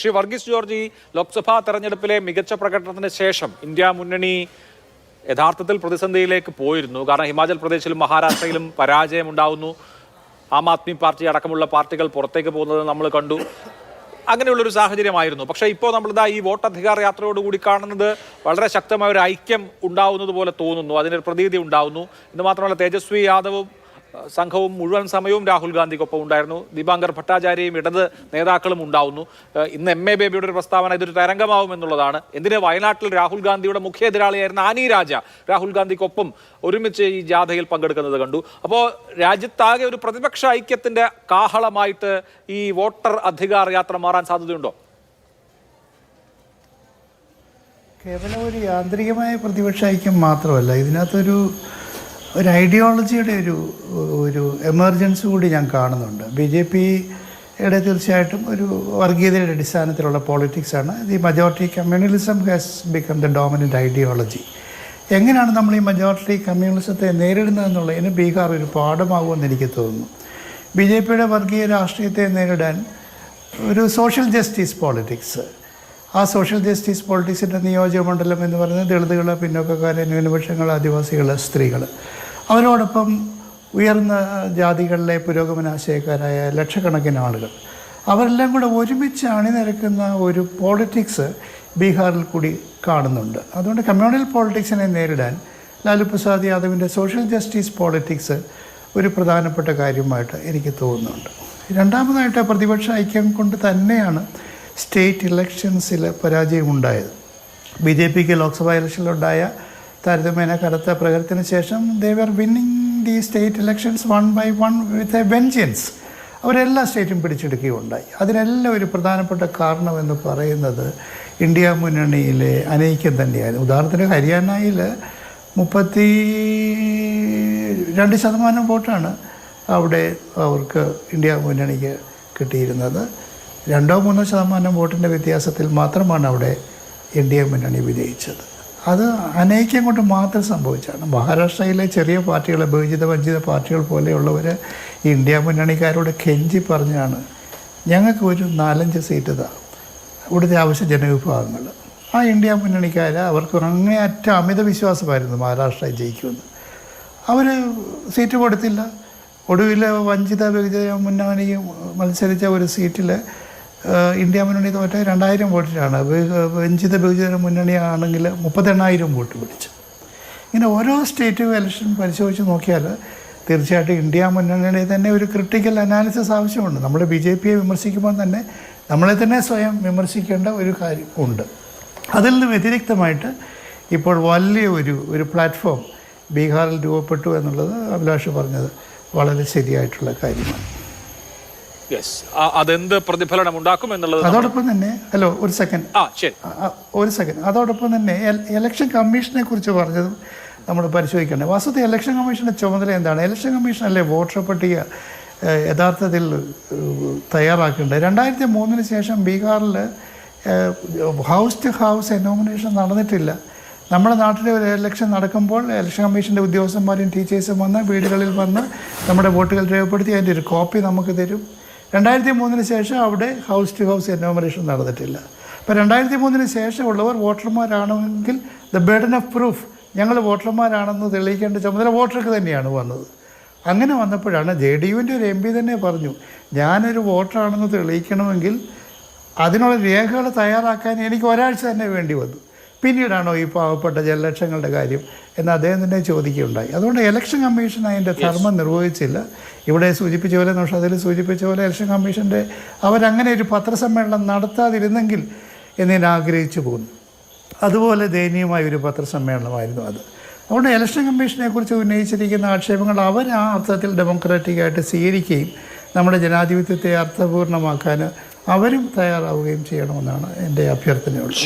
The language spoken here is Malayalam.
ശ്രീ വർഗീസ് ജോർജ് ഈ ലോക്സഭാ തെരഞ്ഞെടുപ്പിലെ മികച്ച പ്രകടനത്തിന് ശേഷം ഇന്ത്യ മുന്നണി യഥാർത്ഥത്തിൽ പ്രതിസന്ധിയിലേക്ക് പോയിരുന്നു. കാരണം ഹിമാചൽ പ്രദേശിലും മഹാരാഷ്ട്രയിലും പരാജയം ഉണ്ടാവുന്നു. ആം ആദ്മി പാർട്ടി അടക്കമുള്ള പാർട്ടികൾ പുറത്തേക്ക് പോകുന്നത് നമ്മൾ കണ്ടു. അങ്ങനെയുള്ളൊരു സാഹചര്യമായിരുന്നു. പക്ഷേ ഇപ്പോൾ നമ്മളിതാ ഈ വോട്ടധികാര യാത്രയോടുകൂടി കാണുന്നത് വളരെ ശക്തമായ ഒരു ഐക്യം ഉണ്ടാവുന്നത് പോലെ തോന്നുന്നു. അതിനൊരു പ്രതീതി ഉണ്ടാവുന്നു. എന്ന് മാത്രമല്ല തേജസ്വി യാദവും സംഘവും മുഴുവൻ സമയവും രാഹുൽ ഗാന്ധിക്കൊപ്പം ഉണ്ടായിരുന്നു. ദീപാങ്കർ ഭട്ടാചാര്യയും ഇടത് നേതാക്കളും ഉണ്ടാവുന്നു. ഇന്ന് എം എ ബേബിയുടെ ഒരു പ്രസ്താവന ഇതൊരു തരംഗമാവും എന്നുള്ളതാണ്. എന്തിന് വയനാട്ടിൽ രാഹുൽ ഗാന്ധിയുടെ മുഖ്യ എതിരാളിയായിരുന്ന ആനി രാജ രാഹുൽ ഗാന്ധിക്കൊപ്പം ഒരുമിച്ച് ഈ ജാഥയിൽ പങ്കെടുക്കുന്നത് കണ്ടു. അപ്പോൾ രാജ്യത്താകെ ഒരു പ്രതിപക്ഷ ഐക്യത്തിന്റെ കാഹളമായിട്ട് ഈ വോട്ടർ അധികാർ യാത്ര മാറാൻ സാധ്യതയുണ്ടോ? കേവലം ഒരു യാന്ത്രികമായ പ്രതിപക്ഷ ഐക്യം മാത്രമല്ല ഇതിനകത്തൊരു ഒരു ഐഡിയോളജിയുടെ ഒരു ഒരു എമർജൻസി കൂടി ഞാൻ കാണുന്നുണ്ട്. ബി ജെ പിയുടെ തീർച്ചയായിട്ടും ഒരു വർഗീയതയുടെ അടിസ്ഥാനത്തിലുള്ള പോളിറ്റിക്സാണ് the majority communalism has become the dominant ideology എങ്ങനെയാണ് നമ്മൾ ഈ മജോറിറ്റി കമ്മ്യൂണിസത്തെ നേരിടുന്നതെന്നുള്ളതിന് ബീഹാർ ഒരു പാഠമാകുമെന്ന് എനിക്ക് തോന്നുന്നു. ബി ജെ പിയുടെ വർഗീയ രാഷ്ട്രീയത്തെ നേരിടാൻ ഒരു സോഷ്യൽ ജസ്റ്റിസ് പോളിറ്റിക്സ് ആ സോഷ്യൽ ജസ്റ്റിസ് പോളിറ്റിക്സിന്റെ നിയോജക മണ്ഡലം എന്ന് പറയുന്നത് ദളിതുകൾ പിന്നോക്കക്കാർ ന്യൂനപക്ഷങ്ങൾ ആദിവാസികൾ സ്ത്രീകൾ അവരോടൊപ്പം ഉയർന്ന ജാതികളിലെ പുരോഗമനാശയക്കാരായ ലക്ഷക്കണക്കിന് ആളുകൾ. അവരെല്ലാം കൂടെ ഒരുമിച്ച് അണിനിരക്കുന്ന ഒരു പോളിറ്റിക്സ് ബീഹാറിൽ കൂടി കാണുന്നുണ്ട്. അതുകൊണ്ട് കമ്മ്യൂണൽ പോളിറ്റിക്സിനെ നേരിടാൻ ലാലു പ്രസാദ് യാദവിന്റെ സോഷ്യൽ ജസ്റ്റിസ് പോളിറ്റിക്സ് ഒരു പ്രധാനപ്പെട്ട കാര്യമായിട്ട് എനിക്ക് തോന്നുന്നുണ്ട്. രണ്ടാമതായിട്ട് പ്രതിപക്ഷ ഐക്യം കൊണ്ട് തന്നെയാണ് സ്റ്റേറ്റ് ഇലക്ഷൻസിൽ പരാജയമുണ്ടായത്. ബി ജെ പിക്ക് ലോക്സഭാ ഇലക്ഷനിലുണ്ടായ താരതമ്യേന കടുത്ത പ്രകടനത്തിന് ശേഷം they were winning the state elections one by one with a vengeance അവരെല്ലാ സ്റ്റേറ്റും പിടിച്ചെടുക്കുകയുണ്ടായി. അതിനെല്ലാം ഒരു പ്രധാനപ്പെട്ട കാരണമെന്ന് പറയുന്നത് ഇന്ത്യ മുന്നണിയിലെ അനൈക്യം തന്നെയായിരുന്നു. ഉദാഹരണത്തിന് ഹരിയാനയിൽ മുപ്പത്തി രണ്ട് ശതമാനം വോട്ടാണ് അവിടെ അവർക്ക് ഇന്ത്യ മുന്നണിക്ക് കിട്ടിയിരുന്നത്. രണ്ടോ മൂന്നോ ശതമാനം വോട്ടിന്റെ വ്യത്യാസത്തിൽ മാത്രമാണ് അവിടെ എൻ ഡി എ മുന്നണി വിജയിച്ചത്. അത് അനൈക്യം കൊണ്ട് മാത്രം സംഭവിച്ചാണ് മഹാരാഷ്ട്രയിലെ ചെറിയ പാർട്ടികൾ ബഹുജിത വഞ്ചിത പാർട്ടികൾ പോലെയുള്ളവർ ഇന്ത്യ മുന്നണിക്കാരോട് കെഞ്ചി പറഞ്ഞാണ് ഞങ്ങൾക്ക് ഒരു നാലഞ്ച് സീറ്റ് താ ഇവിടുത്തെ ആവശ്യ ജനവിഭാഗങ്ങൾ ആ ഇന്ത്യ മുന്നണിക്കാർ അവർക്ക് അങ്ങേയറ്റ അമിത വിശ്വാസമായിരുന്നു മഹാരാഷ്ട്ര ജയിക്കുമെന്ന്. അവർ സീറ്റ് കൊടുത്തില്ല. ഒടുവിൽ വഞ്ചിത ബഹുജന മുന്നണി മത്സരിച്ച ഒരു സീറ്റിൽ ഇന്ത്യ മുന്നണി തോറ്റ രണ്ടായിരം വോട്ടിലാണ്. വഞ്ചിത ബഹുജന മുന്നണി ആണെങ്കിൽ മുപ്പത്തെണ്ണായിരം വോട്ട് പിടിച്ചു. ഇങ്ങനെ ഓരോ സ്റ്റേറ്റ് ഇലക്ഷൻ പരിശോധിച്ച് നോക്കിയാൽ തീർച്ചയായിട്ടും ഇന്ത്യ മുന്നണിയുടെ തന്നെ ഒരു ക്രിട്ടിക്കൽ അനാലിസിസ് ആവശ്യമുണ്ട്. നമ്മൾ ബി ജെ പിയെ വിമർശിക്കുമ്പോൾ തന്നെ നമ്മളെ തന്നെ സ്വയം വിമർശിക്കേണ്ട ഒരു കാര്യം ഉണ്ട്. അതിൽ നിന്ന് വ്യതിരിക്തമായിട്ട് ഇപ്പോൾ വലിയ ഒരു ഒരു പ്ലാറ്റ്ഫോം ബീഹാറിൽ രൂപപ്പെട്ടു എന്നുള്ളത് അഭിലാഷ് പറഞ്ഞത് വളരെ ശരിയായിട്ടുള്ള കാര്യമാണ്. യെസ് അതെന്ത് പ്രതിഫലനം ഉണ്ടാക്കും എന്നുള്ളത് അതോടൊപ്പം തന്നെ ഹലോ ഒരു സെക്കൻഡ് ആ ശരി. ഒരു സെക്കൻഡ് അതോടൊപ്പം തന്നെ ഇലക്ഷൻ കമ്മീഷനെ കുറിച്ച് പറഞ്ഞത് നമ്മൾ പരിശോധിക്കേണ്ടത് വസ്തുത ഇലക്ഷൻ കമ്മീഷന്റെ ചുമതല എന്താണ്? ഇലക്ഷൻ കമ്മീഷൻ അല്ലേ വോട്ടർ പട്ടിക യഥാർത്ഥത്തിൽ തയ്യാറാക്കേണ്ടത്? രണ്ടായിരത്തി മൂന്നിന് ശേഷം ബീഹാറിൽ ഹൗസ് ടു ഹൗസ് നോമിനേഷൻ നടന്നിട്ടില്ല. നമ്മുടെ നാട്ടിലെ ഒരു ഇലക്ഷൻ നടക്കുമ്പോൾ ഇലക്ഷൻ കമ്മീഷന്റെ ഉദ്യോഗസ്ഥന്മാരും ടീച്ചേഴ്സും വന്ന് വീടുകളിൽ വന്ന് നമ്മുടെ വോട്ടുകൾ രേഖപ്പെടുത്തി അതിന്റെ ഒരു കോപ്പി നമുക്ക് തരും. രണ്ടായിരത്തി മൂന്നിന് ശേഷം അവിടെ ഹൗസ് ടു ഹൗസ് എനോമറേഷൻ നടന്നിട്ടില്ല. അപ്പോൾ രണ്ടായിരത്തി മൂന്നിന് ശേഷമുള്ളവർ വോട്ടർമാരാണെങ്കിൽ ദ ബേർഡൻ ഓഫ് പ്രൂഫ് ഞങ്ങൾ വോട്ടർമാരാണെന്ന് തെളിയിക്കേണ്ട ചുമതല വോട്ടർക്ക് തന്നെയാണ് വന്നത്. അങ്ങനെ വന്നപ്പോഴാണ് ജെ ഡി യുവിന്റെ ഒരു എം പി തന്നെ പറഞ്ഞു ഞാനൊരു വോട്ടറാണെന്ന് തെളിയിക്കണമെങ്കിൽ അതിനുള്ള രേഖകൾ തയ്യാറാക്കാൻ എനിക്ക് ഒരാഴ്ച തന്നെ വേണ്ടി വന്നു. പിന്നീടാണോ ഈ പാവപ്പെട്ട ജലലക്ഷങ്ങളുടെ കാര്യം എന്ന് അദ്ദേഹം തന്നെ ചോദിക്കുകയുണ്ടായി. അതുകൊണ്ട് ഇലക്ഷൻ കമ്മീഷൻ അതിന്റെ ധർമ്മം നിർവഹിച്ചില്ല. ഇവിടെ സൂചിപ്പിച്ച പോലെ പക്ഷേ അതിൽ സൂചിപ്പിച്ച പോലെ ഇലക്ഷൻ കമ്മീഷന്റെ അവരങ്ങനെ ഒരു പത്രസമ്മേളനം നടത്താതിരുന്നെങ്കിൽ എന്ന് ഞാൻ ആഗ്രഹിച്ചു പോകുന്നു അതുപോലെ ദയനീയമായ ഒരു പത്രസമ്മേളനമായിരുന്നു അത്. അതുകൊണ്ട് ഇലക്ഷൻ കമ്മീഷനെ കുറിച്ച് ഉന്നയിച്ചിരിക്കുന്ന ആക്ഷേപങ്ങൾ അവർ ആ അർത്ഥത്തിൽ ഡെമോക്രാറ്റിക്കായിട്ട് സ്വീകരിക്കുകയും നമ്മുടെ ജനാധിപത്യത്തെ അർത്ഥപൂർണമാക്കാൻ അവരും തയ്യാറാവുകയും ചെയ്യണമെന്നാണ് എന്റെ അഭ്യർത്ഥനയുള്ളത്